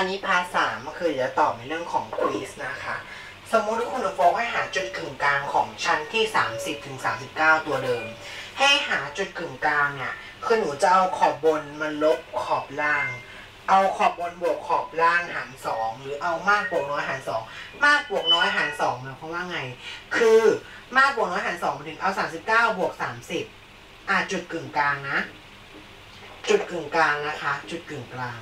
อันนี้พาสามก็คือจะตอบในเรื่องของควีสนะคะ สมมุติว่าคุณโฟกให้หาจุดกึ่งกลางของชั้นที่ 30ถึง39 ตัวเดิม ให้หาจุดกึ่งกลางเนี่ยคือหนูจะเอาขอบบนมาลบขอบล่าง เอาขอบบนบวกขอบล่างหารสองหรือเอามากบวกน้อยหารสองมากบวกน้อยหารสองหมายความว่าไง คือมากบวกน้อยหารสองมาถึงเอา39บวก30อะจุดกึ่งกลางนะ จุดกึ่งกลางนะคะ จุดกึ่งกลาง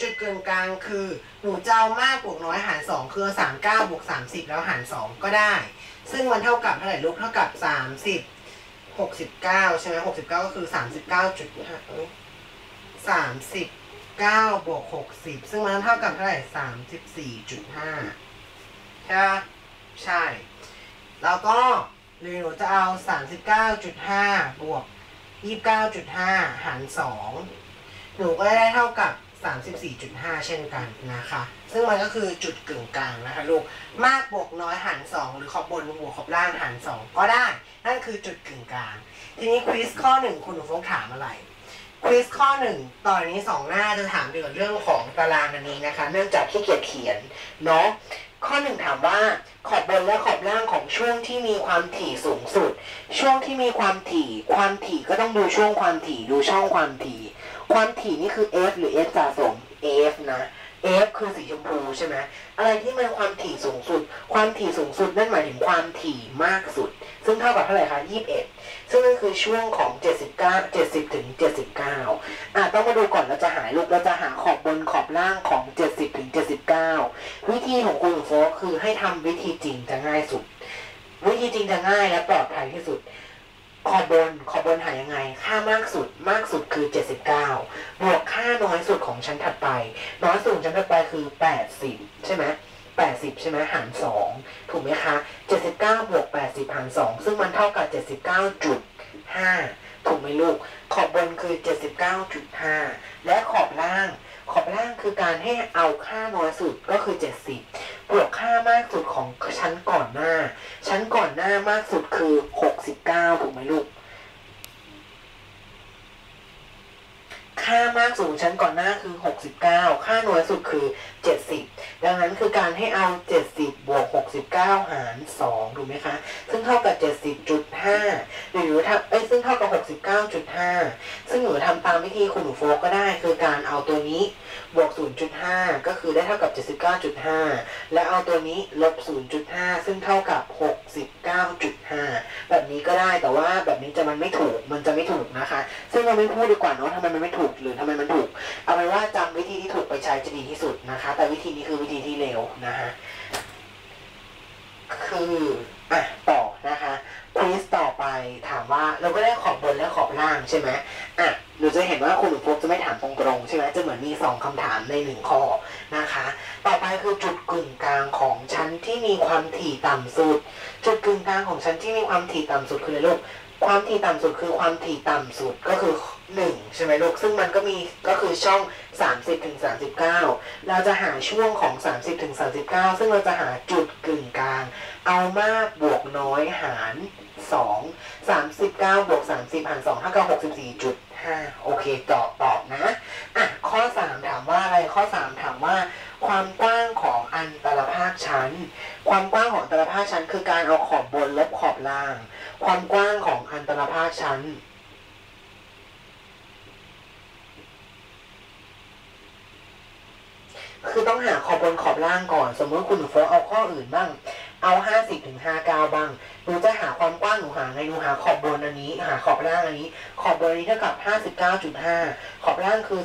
จุดกึ่งกลางคือ หนูจะเอามากบวกน้อยหารสองคือสามเก้าบวกสามสิบแล้วหารสองก็ได้ ซึ่งมันเท่ากับเท่าไหร่ลูกเท่ากับสามสิบหกสิบเก้าใช่ไหมหกสิบเก้าก็คือสามสิบเก้าจุดห้าสามสิบเก้าบวกหกสิบซึ่งมันเท่ากับเท่าไหร่สามสิบสี่จุดห้าใช่ใช่ แล้วก็หรือหนูจะเอาสามสิบเก้าจุดห้าบวกยี่สิบเก้าจุดห้าหารสองหนูก็ได้เท่ากับ 34.5 เช่นกันนะคะ ซึ่งมันก็คือจุดกึ่งกลางนะคะลูก มากบวกน้อยหาร 2 หรือขอบบนบวกขอบล่างหาร 2 ก็ได้ นั่นคือจุดกึ่งกลาง ทีนี้ควิสข้อ 1 คุณหนูฟงถามอะไร ควิสข้อ 1 ตอนนี้ 2 หน้าจะถามเกี่ยวกับเรื่องของตารางอันนี้นะคะ เนื่องจากขี้เกียจเขียนเนาะ ข้อหนึ่งถามว่าขอบบนและขอบล่างของช่วงที่มีความถี่สูงสุด ช่วงที่มีความถี่ ความถี่ก็ต้องดูช่วงความถี่ ดูช่องความถี่ ความถี่นี่คือ f หรือ f สะสม f นะ f คือสีชมพูใช่ไหมอะไรที่มันความถี่สูงสุด ความถี่สูงสุดนั่นหมายถึงความถี่มากสุด ซึ่งเท่ากับเท่าไหร่คะ21 ซึ่งนั่นคือช่วงของ 79 70ถึง79อะต้องมาดูก่อนเราจะหาลูกเราจะหาขอบบนขอบล่างของ 70ถึง79 วิธีของคุณโฟคือให้ทำวิธีจริงจะง่ายสุด วิธีจริงจะง่ายและปลอดภัยที่สุด ขอบบนขอบบนหายังไง ค่ามากสุดมากสุดคือ 79 บวกค่าน้อยสุดของชั้นถัดไป น้อยสุดของชั้นถัดไปคือ 80 ใช่ไหม80 ใช่ไหมหาร 2 ถูกไหมคะ 79 บวก 80 หาร 2 ซึ่งมันเท่ากับ 79.5 ถูกไหมลูก ขอบบนคือ 79.5 และขอบล่าง ขอบล่างคือการให้เอาค่าน้อยสุดก็คือ 70 บวกค่ามากสุดของชั้นก่อนหน้า ชั้นก่อนหน้ามากสุดคือ69ถูกไหมลูก ค่ามากสุดของชั้นก่อนหน้าคือ69ค่าน้อยสุดคือ70ดังนั้นคือการให้เอา70บบวก69หาร2ถูกไหมคะ ซึ่งเท่ากับ70.5หรือทำเอ้ซึ่งเท่ากับ69.5ซึ่งหนูทำตามวิธีคุณหนูโฟกก็ได้คือการเอาตัวนี้ บวก 0.5 ก็คือได้เท่ากับ 79.5 และเอาตัวนี้ลบ 0.5 ซึ่งเท่ากับ 69.5 แบบนี้ก็ได้แต่ว่าแบบนี้จะมันไม่ถูกมันจะไม่ถูกนะคะ ซึ่งเราไม่พูดดีกว่าเนาะทำไมมันไม่ถูกหรือทำไมมันถูก เอาเป็นว่าจำวิธีที่ถูกไปใช้จะดีที่สุดนะคะ แต่วิธีนี้คือวิธีที่เร็วนะคะคืออะต่อนะคะควิสต่อไปถามว่าเราก็ได้ขอบบนและขอบล่างใช่ไหม อะหนูจะเห็นว่าคุณหนูพบจะไม่ถามตรงๆใช่ไหมจะเหมือนมีสองคำถามในหนึ่งข้อนะคะ ต่อไปคือจุดกึ่งกลางของชั้นที่มีความถี่ต่ำสุด จุดกึ่งกลางของชั้นที่มีความถี่ต่ำสุดคืออะไรลูกความถี่ต่ำสุดคือความถี่ต่ำสุดก็คือ1ใช่ไหมลูกซึ่งมันก็มีก็คือช่อง 30ถึง39 เราจะหาช่วงของ 30ถึง39 ซึ่งเราจะหาจุดกึ่งกลาง เอามากบวกน้อยหาร 2 39บวก30 หาร 2 เท่ากับ64จุด โอเคตอบตอบนะอะข้อ3ถามว่าอะไรข้อ3ถามว่า ความกว้างของอันตรภาคชั้น ความกว้างของอันตรภาคชั้น คือการเอาขอบบนลบขอบล่าง ความกว้างของอันตรภาคชั้นคือต้องหาขอบบนขอบล่างก่อน สมมติคุณหนูโฟเอาข้ออื่นบ้าง เอา50ถึง59บ้างหนูจะหาความกว้างหนูหาไงหนูหาขอบบนอันนี้ หาขอบล่างอันนี้ ขอบบนอันนี้เท่ากับ59.5ขอบล่างคือ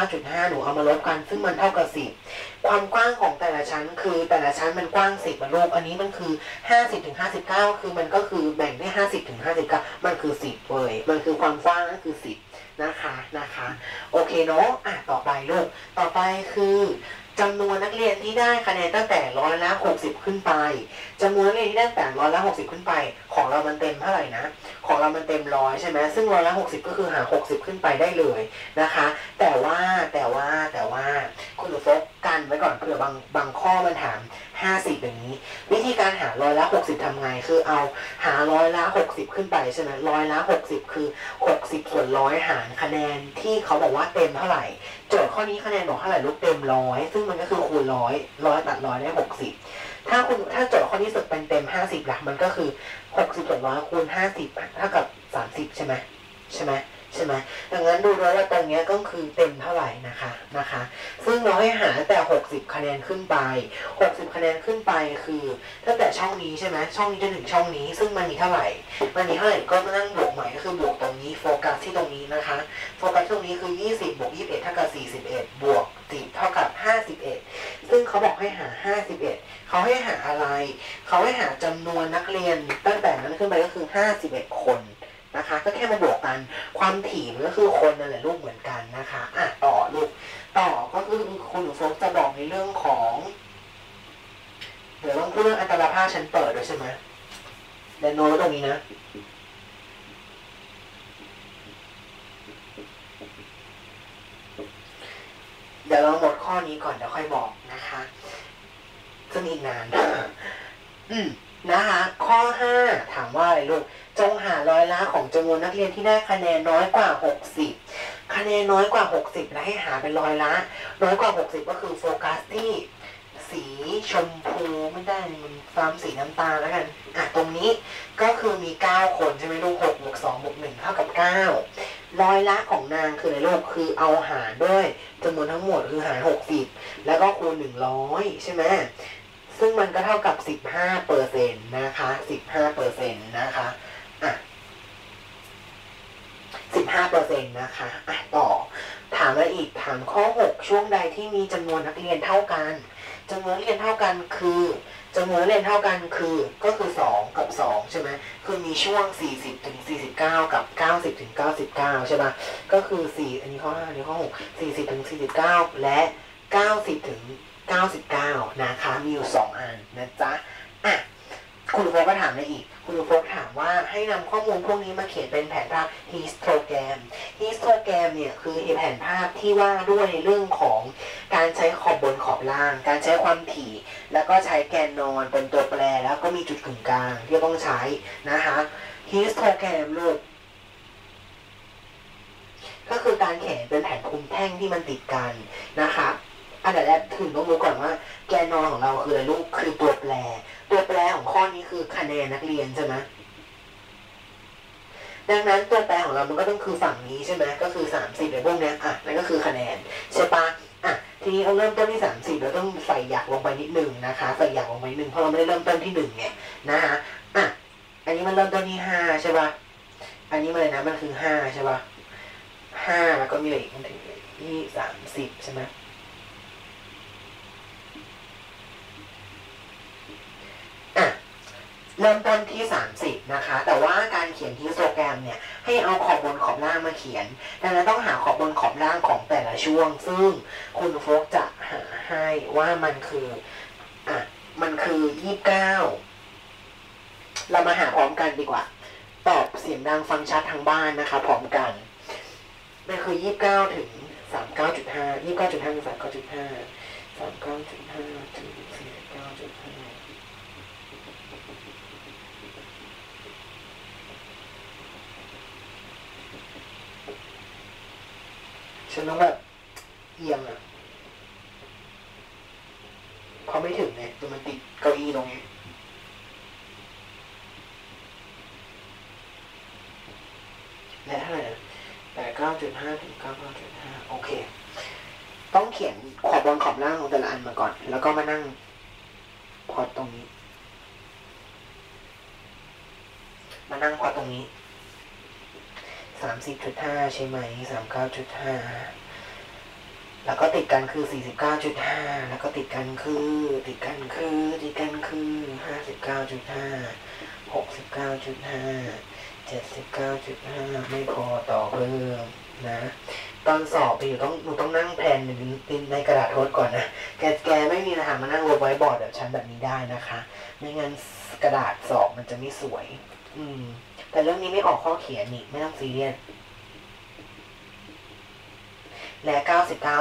49.5หนูเอามาลบกัน ซึ่งมันเท่ากับ10ความกว้างของแต่ละชั้น คือแต่ละชั้นมันกว้าง10มันโลกอันนี้มันคือ50ถึง59คือมันก็คือแบ่งได้50ถึง59มันคือ10เว้ยมันคือความกว้างนั่นคือ10นะคะนะคะ โอเคเนาะอะต่อไปลูกต่อไปคือ จำนวนนักเรียนที่ได้คะแนนตั้งแต่ร้อยละหกสิบขึ้นไปจำนวนนักเรียนที่ได้ตั้งแต่ร้อยละหกสิบขึ้นไป ของเรามันเต็มเท่าไหร่นะ ของเรามันเต็มร้อยใช่ไหมซึ่งร้อยละหกสิบก็คือหาหกสิบขึ้นไปได้เลยนะคะ แต่ว่าแต่ว่าแต่ว่าคุณหนูโฟกกันไว้ก่อนเผื่อบางบางข้อมันถาม 50อย่างนี้ วิธีการหาร้อยละ 60ทำไง คือเอาหาร้อยละ 60 ขึ้นไปใช่ไหมร้อยละ 60 คือ 60 ส่วนร้อยหารคะแนนที่เขาบอกว่าเต็มเท่าไหร่โจทย์ข้อนี้คะแนนบอกเท่าไหร่ลูกเต็มร้อยซึ่งมันก็คือคูณร้อยร้อยตัดร้อยได้ 60 ถ้าคุณถ้าโจทย์ข้อนี้สุดเป็นเต็ม 50ละมันก็คือ 60ส่วนร้อยคูณ50เท่ากับ 30 ใช่ไหมใช่ไหม ใช่ไหมดังนั้นดูด้วยว่าตรงนี้ก็คือเต็มเท่าไหร่นะคะนะคะ ซึ่งเราให้หาแต่ 60 คะแนนขึ้นไป 60 คะแนนขึ้นไปคือ ตั้งแต่ช่องนี้ใช่ไหมช่องนี้จนถึงช่องนี้ ซึ่งมันมีเท่าไหร่ มันมีเท่าไหร่ก็มานั่งบวกใหม่ก็คือบวกตรงนี้โฟกัสที่ตรงนี้นะคะ โฟกัสตรงนี้คือ 20บวก21เท่ากับ41 บวก10เท่ากับ 51 ซึ่งเขาบอกให้หา 51 เขาให้หาอะไร เขาให้หาจำนวนนักเรียนตั้งแต่นั้นขึ้นไปก็คือ 51 คน นะคะ ก็แค่มาบวกกันความถี่มันก็คือคนนั่นแหละลูกเหมือนกันนะคะอะต่อลูกต่อก็คือคุณหนูโฟกจะบอกในเรื่องของเดี๋ยวต้องพูดเรื่องอัตราภาพชั้นเปิดด้วยใช่ไหมเดนโนตรงนี้นะเดี๋ยวเราหมดข้อนี้ก่อนเดี๋ยวค่อยบอกนะคะซึ่งอีกนาน อืม นะคะข้อห้าถามว่าอะไรลูกจงหาร้อยละของจำนวนนักเรียนที่ได้คะแนนน้อยกว่า 60 คะแนนน้อยกว่า 60 และให้หาเป็นร้อยละ น้อยกว่า 60 ก็คือโฟกัสที่สีชมพูไม่ได้มันฟามสีน้ำตาลแล้วกันอะตรงนี้ก็คือมี 9 คนใช่ไหมลูก6บวก2บวก1เท่ากับ 9 ร้อยละของนางคือในโลกคือเอาหารด้วยจำนวนทั้งหมดคือหาร 60 แล้วก็คูณ 100 ใช่ไหม ซึ่งมันก็เท่ากับ 15เปอร์เซ็นต์นะคะ15เปอร์เซ็นต์นะคะอะ15เปอร์เซ็นต์นะคะอะต่อ ถามอะอีกถามข้อ 6 ช่วงใดที่มีจำนวนนักเรียนเท่ากันจำนวนนักเรียนเท่ากันคือจำนวนนักเรียนเท่ากันคือก็คือ 2 กับ 2 ใช่ไหมคือมีช่วง 40ถึง49 กับ 90ถึง99 ใช่ปะก็คือ 4 อันนี้ข้อ5อันนี้ข้อ 6 40ถึง49 และ 90ถึง 99 นะคะ มีอยู่ 2 อันนะจ๊ะ อะ คุณโฟกก็ถามอะไรอีก คุณโฟกถามว่าให้นำข้อมูลพวกนี้มาเขียนเป็นแผนภาพ histogram histogram เนี่ยคือแผนภาพที่ว่าด้วยในเรื่องของการใช้ขอบบนขอบล่าง การใช้ความถี่ แล้วก็ใช้แกนนอนเป็นตัวแปร แล้วก็มีจุดกึ่งกลางที่ต้องใช้นะคะ histogram ลูกก็คือการเขียนเป็นแผนภูมิแท่งที่มันติดกันนะคะ อันดับแรกถึงต้องรู้ก่อนว่า แกนนอนของเราคืออะไรลูกคือตัวแปร ตัวแปรของข้อนี้คือคะแนนนักเรียนใช่ไหมดังนั้นตัวแปรของเรามันก็ต้องคือฝั่งนี้ใช่ไหมก็คือสามสิบในพวกเนี้ยอะนั่นก็คือคะแนนใช่ปะอะทีนี้เราเริ่มต้นที่สามสิบเราต้องใส่หยักลงไปนิดหนึ่งนะคะใส่หยักลงไปนิดหนึ่งเพราะเราไม่ได้เริ่มต้นที่หนึ่งไงนะคะอะอันนี้มันเริ่มต้นที่ห้าใช่ปะอันนี้มันเลยนะมันคือห้าใช่ปะห้าแล้วก็มีอะไรอีกมันถึงที่สามสิบใช่ไหม อะ เริ่มต้นที่ 30 นะคะ แต่ว่าการเขียนฮิสโตแกรมเนี่ย ให้เอาขอบบนขอบล่างมาเขียน ดังนั้นต้องหาขอบบนขอบล่างของแต่ละช่วง ซึ่งคุณโฟกจะหาให้ว่ามันคืออะมันคือ 29 เรามาหาพร้อมกันดีกว่า ตอบเสียงดังฟังชัดทางบ้านนะคะ พร้อมกันมันคือ 29 ถึง 39.5 29.5ถึง39.5 39.5ถึง49.5 ฉันต้องแบบเอียงอะเพราไม่ถึงไงจนมันติดเก้าอี้ตรงนี้และเท่าไหร่นะแปดเก้าจุดห้าถึงเก้าเก้าจุดห้าโอเค ต้องเขียนขอบบนขอบล่างของแต่ละอันมาก่อน แล้วก็มานั่งพอดตรงนี้ มานั่งพอดตรงนี้ สามสิบจุดห้าใช่ไหมสามเก้าจุดห้าแล้วก็ติดกันคือสี่สิบเก้าจุดห้าแล้วก็ติดกันคือ ติดกันคือติดกันคือห้าสิบเก้าจุดห้าหกสิบเก้าจุดห้าเจ็ดสิบเก้าจุดห้าไม่พอต่อเพิ่มนะ ตอนสอบไปอยู่ต้องหนูต้องนั่งแผนหนึ่งในกระดาษโทษก่อนนะแกแกไม่มีนะคะมานั่งลบไว้บอร์ดแบบชั้นแบบนี้ได้นะคะ ไม่งั้นกระดาษสอบมันจะไม่สวย อืม แต่เรื่องนี้ไม่ออกข้อเขียนนี่ไม่ต้องซีเรียสและ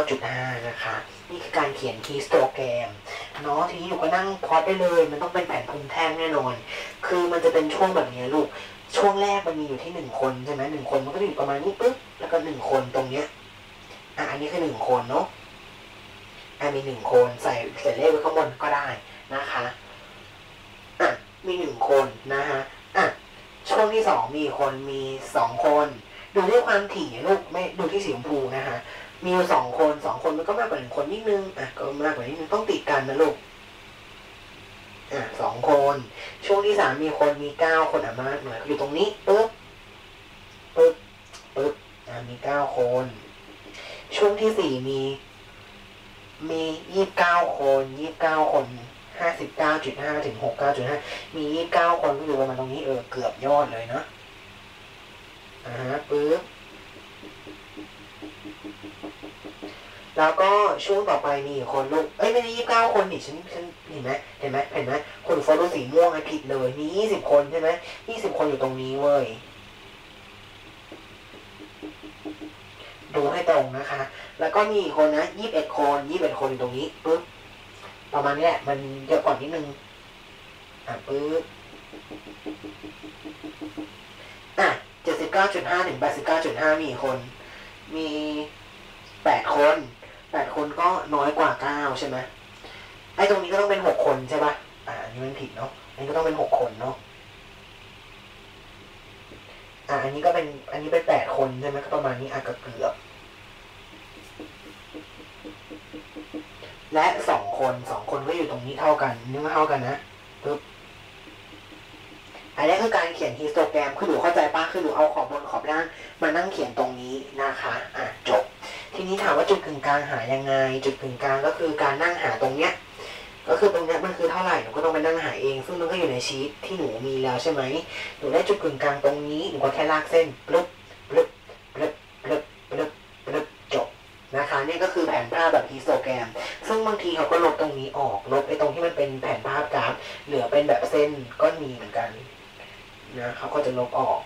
99.5 นะคะ นี่คือการเขียนฮีสโตแกรมเนาะทีนี้หนูก็นั่งพอดได้เลย มันต้องเป็นแผ่นพุงแท่งแน่นอน คือมันจะเป็นช่วงแบบนี้ลูก ช่วงแรกมันมีอยู่ที่หนึ่งคนใช่ไหมหนึ่งคนมันก็อยู่ประมาณนี้ปุ๊บ แล้วก็หนึ่งคนตรงเนี้ย อะ อันนี้คือหนึ่งคนเนาะ อะมีหนึ่งคนใส่ใส่เลขไว้ข้างบนก็ได้นะคะ อะ มีหนึ่งคนนะฮะ ช่วงที่สองมีคนมีสองคน ดูที่ความถี่ลูกไม่ดูที่สีชมพูนะฮะมีสองคนสองคนมันก็มากกว่าหนึ่งคนนิดนึงอะก็มากกว่านิดนึงต้องติดกันนะลูกอะสองคน ช่วงที่สามมีคนมีเก้าคนอะมากหน่อยอยู่ตรงนี้ปึ๊บปึ๊บปึ๊บอะมีเก้าคน ช่วงที่สี่มี มียี่สิบเก้าคนยี่สิบเก้าคน ห้าสิบเก้าจุดห้าถึงหกเก้าจุดห้ามียี่สิบเก้าคนก็อยู่ประมาณตรงนี้เออเกือบยอดเลยเนาะอ่าฮะปึ๊บแล้วก็ช่วงต่อไปมีคนลูกเอ้ยไม่ได้ยี่สิบเก้าคนนี่ฉันฉันเห็นไหมเห็นไหมเห็นไหมคนโฟโต้สีม่วงไอ้ผิดเลยมียี่สิบคนใช่ไหมยี่สิบคนอยู่ตรงนี้เว้ยดูให้ตรงนะคะ แล้วก็มีคนนะยี่สิบเอ็ดคนยี่สิบเอ็ดคนตรงนี้ปึ๊บ ประมาณนี้แหละมันเยอะกว่านิดนึง อะปึ๊บอะเจ็ดสิบเก้าจุดห้าถึงแปดสิบเก้าจุดห้ามีคน มีแปดคนแปดคนก็น้อยกว่าเก้าใช่ไหมไอ้ตรงนี้ก็ต้องเป็นหกคนใช่ปะอ่าอันนี้มันผิดเนาะ อันนี้ก็ต้องเป็นหกคนเนาะ อ่าอันนี้ก็เป็น อันนี้เป็นแปดคนใช่ไหมก็ประมาณนี้อะก็เกือบ และสองคนสองคนก็อยู่ตรงนี้เท่ากันนี่ก็เท่ากันนะปึ๊บอันนี้คือการเขียนฮิสโตแกรมคือหนูเข้าใจปะคือหนูเอาขอบบนขอบล่างมานั่งเขียนตรงนี้นะคะอะจบ ทีนี้ถามว่าจุดกึ่งกลางหายังไง จุดกึ่งกลางก็คือการนั่งหาตรงเนี้ยก็คือตรงเนี้ยมันคือเท่าไหร่หนูก็ต้องไปนั่งหาเอง ซึ่งมันก็อยู่ในชีตที่หนูมีแล้วใช่ไหมหนูได้จุดกึ่งกลางตรงนี้หนูก็แค่ลากเส้นปึ๊บปึ๊บปึ๊บปึ๊บปึ๊บปึ๊บจบนะคะนี่ก็คือแผนภาพแบบฮิสโตแกรม บางทีเขาก็ลบตรงนี้ออกลบไอ้ตรงที่มันเป็นแผ่นภาพกราฟเหลือเป็นแบบเส้นก็มีเหมือนกันนะเขาก็จะลบออก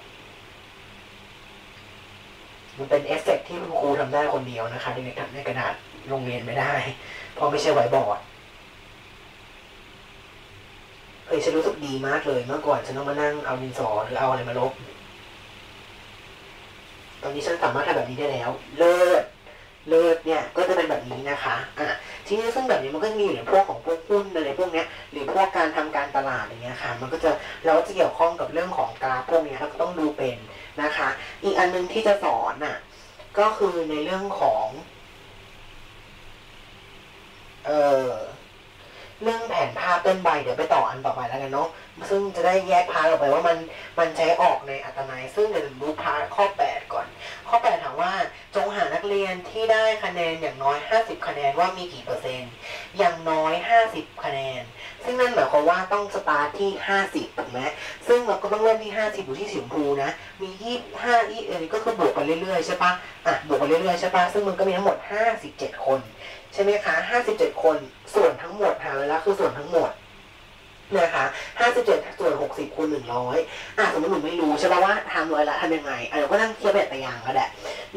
มันเป็นเอฟเฟกต์ที่คุณครูทำได้คนเดียวนะคะเด็กๆทำในกระดาษโรงเรียนไม่ได้ เพราะไม่ใช่ไวบอร์ดเฮ้ยฉันรู้สึกดีมากเลยเมื่อก่อนฉันต้องมานั่งเอาดินสอหรือเอาอะไรมาลบ ตอนนี้ฉันสามารถทำแบบนี้ได้แล้ว เลิศ เลิศเนี่ย ก็จะเป็นแบบนี้นะคะ อะ ทีนี้ซึ่งแบบนี้มันก็จะมีอยู่ในพวกของพวกหุ้นอะไรพวกเนี้ยหรือพวกการทำการตลาดอย่างเงี้ยค่ะ มันก็จะเราก็จะเกี่ยวข้องกับเรื่องของกราฟพวกนี้เราก็ต้องดูเป็นนะคะ อีกอันหนึงที่จะสอนน่ะก็คือในเรื่องของเออเรื่องแผนภาพต้นใบเดี๋ยวไปต่ออันต่อไปแล้วกันเนาะซึ่งจะได้แยกพาร์ทออกไปว่ามันมันใช้ออกในอัตนัยซึ่งเดี๋ยวดูพาร์ทข้อ8 ก่อน ข้อ 8 ถามว่าจงหานักเรียนที่ได้คะแนนอย่างน้อย 50 คะแนนว่ามีกี่เปอร์เซ็นต์ อย่างน้อย 50 คะแนน ซึ่งนั่นหมายความว่าต้องสตาร์ทที่ 50ถูกไหมซึ่งเราก็ต้องเริ่มที่ 50อยู่ที่สีชมพูนะ มี25อีเออก็คือบวกไปเรื่อยๆใช่ปะอะบวกไปเรื่อยๆใช่ปะซึ่งมันก็มีทั้งหมด 57 คน ใช่ไหมคะ 57 คน ส่วนทั้งหมดหาเลยละคือส่วนทั้งหมด นะคะ57ส่วน60คูณ100อะสมมติหนูไม่รู้ใช่ป่ะว่าทำร้อยละทำยังไงอะเราก็นั่งเทียบแบบตัวอย่างก็ได้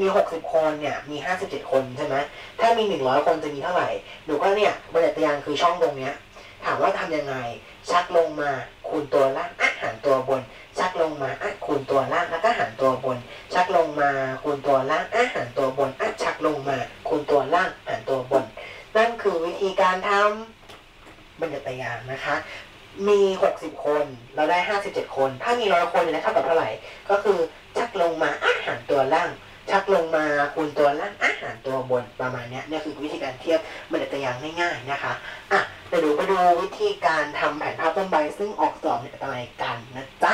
มี 60 คนเนี่ยมี 57 คนใช่ไหมถ้ามี 100 คนจะมีเท่าไหร่หนูก็เนี่ยแบบตัวอย่างคือช่องตรงเนี้ยถามว่าทำยังไง ชักลงมาคูณตัวล่างอะหารตัวบน ชักลงมาอะคูณตัวล่างแล้วก็หารตัวบน ชักลงมาคูณตัวล่างอะหารตัวบนอะชักลงมาคูณตัวล่างหารตัวบน นั่นคือวิธีการทำบรรยัติยางนะคะ มี 60 คน เราได้ 57 คน ถ้ามีร้อยคนเนี่ยเท่ากับเท่าไหร่ ก็คือชักลงมาอาหารตัวล่าง ชักลงมาคูณตัวล่างอาหารตัวบนประมาณเนี้ยเนี่ยคือวิธีการเทียบบรรยัติยางง่าย ๆนะคะอะเดี๋ยวดูไปดูวิธีการทำแผนภาพต้นใบซึ่งออกสอบในอะไรกันนะจ๊ะ